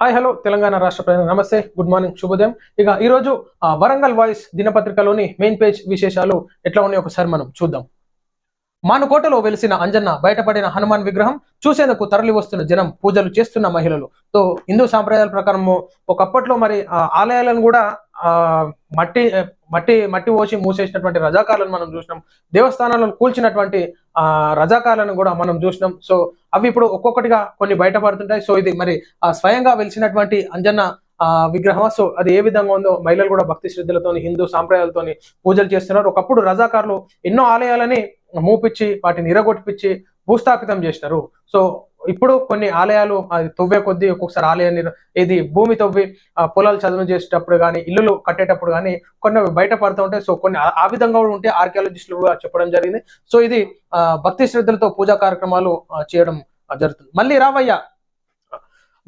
Hi hello Telangana రాష్ట్ర ప్రజలు నమస్తే. గుడ్ మార్నింగ్ శుభోదయం. ఇక ఈరోజు ఆ, వరంగల్ వాయిస్ దినపత్రికలోని మెయిన్ పేజ్ విశేషాలు ఎట్లా ఉన్నాయి ఒకసారి మనం చూద్దాం. మానుకోటలో వెలిసిన అంజన్న బయటపడిన హనుమాన్ విగ్రహం చూసేందుకు తరలి వస్తున్న జనం పూజలు చేస్తున్న మహిళలు. తో హిందూ సాంప్రదాయాల ప్రకారము ఒకప్పట్లో మరి ఆ ఆలయాలను కూడా ఆ మట్టి మట్టి మట్టి పోసి మూసేసినటువంటి రజాకారులను మనం చూసినాం. దేవస్థానాలను కూల్చినటువంటి ఆ రజాకాలను కూడా మనం చూసినాం. సో అవి ఇప్పుడు ఒక్కొక్కటిగా కొన్ని బయటపడుతుంటాయి. సో ఇది మరి ఆ స్వయంగా వెలిసినటువంటి అంజన్న ఆ విగ్రహం సో అది ఏ విధంగా ఉందో మహిళలు కూడా భక్తి శ్రద్ధలతోని హిందూ సాంప్రదాయాలతోని పూజలు చేస్తున్నారు. ఒకప్పుడు రజాకారులు ఎన్నో ఆలయాలని మూపిచ్చి వాటిని ఇరగొట్టిపిచ్చి భూస్థాపితం చేసినారు. సో ఇప్పుడు కొన్ని ఆలయాలు అది తవ్వే కొద్దీ ఒక్కొక్కసారి ఆలయాన్ని ఇది భూమి తవ్వి పొలాలు చదువు చేసేటప్పుడు కానీ ఇల్లులు కట్టేటప్పుడు కానీ కొన్ని బయట పడుతూ ఉంటాయి సో కొన్ని ఆ- విధంగా కూడా ఉంటే ఆర్కియాలజిస్టులు కూడా చెప్పడం జరిగింది. సో ఇది ఆ, భక్తి శ్రద్ధలతో పూజా కార్యక్రమాలు చేయడం జరుగుతుంది. మళ్ళీ రావయ్య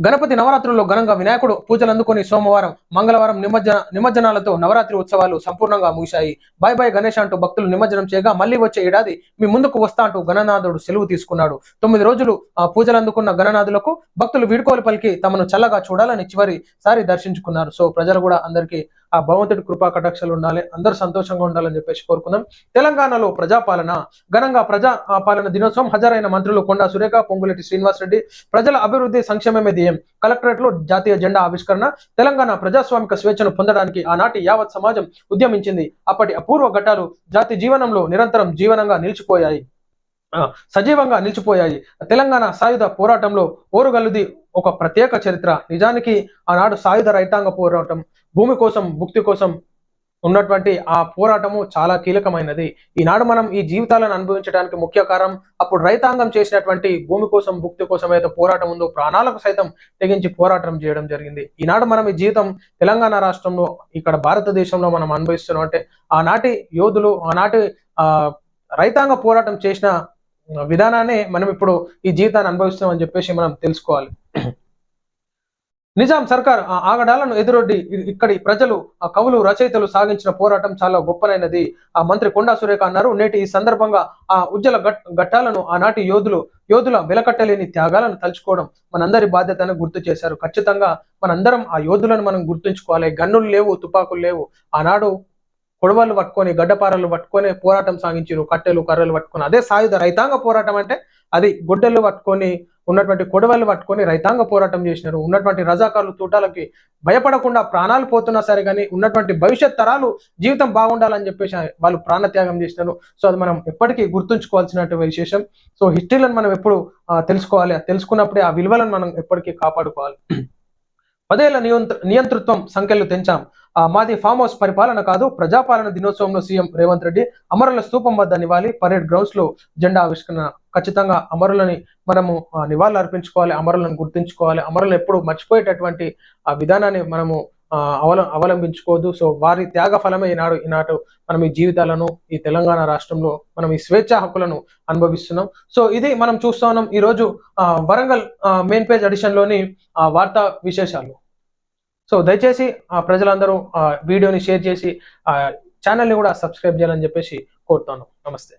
గణపతి నవరాత్రుల్లో ఘనంగా వినాయకుడు పూజలు అందుకొని సోమవారం మంగళవారం నిమజ్జన నిమజ్జనాలతో నవరాత్రి ఉత్సవాలు సంపూర్ణంగా ముగిశాయి. బాయ్ బాయ్ గణేష్ అంటూ భక్తులు నిమజ్జనం చేయగా మళ్ళీ వచ్చే ఏడాది మీ ముందుకు వస్తా అంటూ గణనాథుడు సెలవు తీసుకున్నాడు. తొమ్మిది రోజులు ఆ పూజలు అందుకున్న గణనాథులకు భక్తులు వీడ్కోలు పలికి తమను చల్లగా చూడాలని చివరి సారి దర్శించుకున్నారు. సో ప్రజలు కూడా అందరికీ ఆ భగవంతుడి కృపా కటాక్షలు ఉండాలి అందరూ సంతోషంగా ఉండాలని చెప్పేసి కోరుకుందాం. తెలంగాణలో ప్రజాపాలన ఘనంగా ప్రజా ఆ, పాలన దినోత్సవం హాజరైన మంత్రులు కొండా సురేఖ పొంగులేటి శ్రీనివాసరెడ్డి ప్రజల అభివృద్ధి సంక్షేమమే ధ్యేయం. కలెక్టరేట్లో జాతీయ జెండా ఆవిష్కరణ తెలంగాణ ప్రజాస్వామిక స్వేచ్ఛను పొందడానికి ఆనాటి యావత్ సమాజం ఉద్యమించింది. అప్పటి అపూర్వ ఘట్టాలు జాతి జీవనంలో నిరంతరం జీవనంగా నిలిచిపోయాయి. సజీవంగా నిలిచిపోయాయి. తెలంగాణ సాయుధ పోరాటంలో ఓరుగల్లుది ఒక ప్రత్యేక చరిత్ర. నిజానికి ఆనాడు సాయుధ రైతాంగ పోరాటం భూమి కోసం భుక్తి కోసం ఉన్నటువంటి ఆ పోరాటము చాలా కీలకమైనది. ఈనాడు మనం ఈ జీవితాలను అనుభవించడానికి ముఖ్య కారణం అప్పుడు రైతాంగం చేసినటువంటి భూమి కోసం భుక్తి కోసం అయితే పోరాటం ఉందో ప్రాణాలకు సైతం తెగించి పోరాటం చేయడం జరిగింది. ఈనాడు మనం ఈ జీవితం తెలంగాణ రాష్ట్రంలో ఇక్కడ భారతదేశంలో మనం అనుభవిస్తున్నాం అంటే ఆనాటి యోధులు ఆనాటి ఆ రైతాంగ పోరాటం చేసిన విధానాన్ని మనం ఇప్పుడు ఈ జీవితాన్ని అనుభవిస్తున్నాం అని చెప్పేసి మనం తెలుసుకోవాలి. నిజాం సర్కార్ ఆ ఆగడాలను ఎదురొడ్డి ఇక్కడి ప్రజలు ఆ కవులు రచయితలు సాగించిన పోరాటం చాలా గొప్పనైనది ఆ మంత్రి కొండా సురేఖ అన్నారు నేటి ఈ సందర్భంగా ఆ ఉజ్జల ఘట్టాలను ఆనాటి యోధులు యోధుల వెలకట్టలేని త్యాగాలను తలుచుకోవడం మనందరి బాధ్యతను గుర్తు చేశారు. ఖచ్చితంగా మనందరం ఆ యోధులను మనం గుర్తుంచుకోవాలి. గన్నులు లేవు తుపాకులు లేవు. ఆనాడు కొడవలు పట్టుకొని గడ్డపారలు పట్టుకొని పోరాటం సాగించారు కట్టెలు కర్రలు పట్టుకొని. అదే సాయుధ రైతాంగ పోరాటం అంటే అది గుడ్డలు పట్టుకొని ఉన్నటువంటి కొడవలు పట్టుకొని రైతాంగ పోరాటం చేసినారు. ఉన్నటువంటి రజాకారులు తూటాలకి భయపడకుండా ప్రాణాలు పోతున్నా సరే కానీ ఉన్నటువంటి భవిష్యత్ తరాలు జీవితం బాగుండాలని చెప్పేసి వాళ్ళు ప్రాణత్యాగం చేసినారు. సో అది మనం ఎప్పటికీ గుర్తుంచుకోవాల్సినటువంటి విశేషం. సో హిస్టరీలను మనం ఎప్పుడు తెలుసుకోవాలి. తెలుసుకున్నప్పుడే ఆ విలువలను మనం ఎప్పటికీ కాపాడుకోవాలి. పదేళ్ళ నియంత్ర నియంతృత్వం సంఖ్యలు తెంచాం. ఆ, మాది ఫామ్ హౌస్ పరిపాలన కాదు ప్రజాపాలన దినోత్సవంలో సీఎం రేవంత్ రెడ్డి అమరుల స్థూపం వద్ద నివాలి పరేడ్ గ్రౌండ్స్లో జెండా ఆవిష్కరణ. ఖచ్చితంగా అమరులని మనము ఆ, నివాళులు అర్పించుకోవాలి అమరులను గుర్తుంచుకోవాలి అమరులను ఎప్పుడు మర్చిపోయేటటువంటి ఆ విధానాన్ని మనము అవల అవలంబించుకోవద్దు. సో వారి త్యాగ ఫలమే ఈనాడు ఈనాడు మనం ఈ జీవితాలను ఈ తెలంగాణ రాష్ట్రంలో మనం ఈ స్వేచ్ఛ హక్కులను అనుభవిస్తున్నాం. సో ఇది మనం చూస్తా ఉన్నాం ఈ రోజు వరంగల్ మెయిన్ పేజ్ ఎడిషన్లోని ఆ, వార్తా విశేషాలు. సో దయచేసి ఆ, ప్రజలందరూ ఆ, వీడియోని షేర్ చేసి ఆ, ఛానల్ని కూడా సబ్స్క్రైబ్ చేయాలని చెప్పేసి కోరుతాను నమస్తే.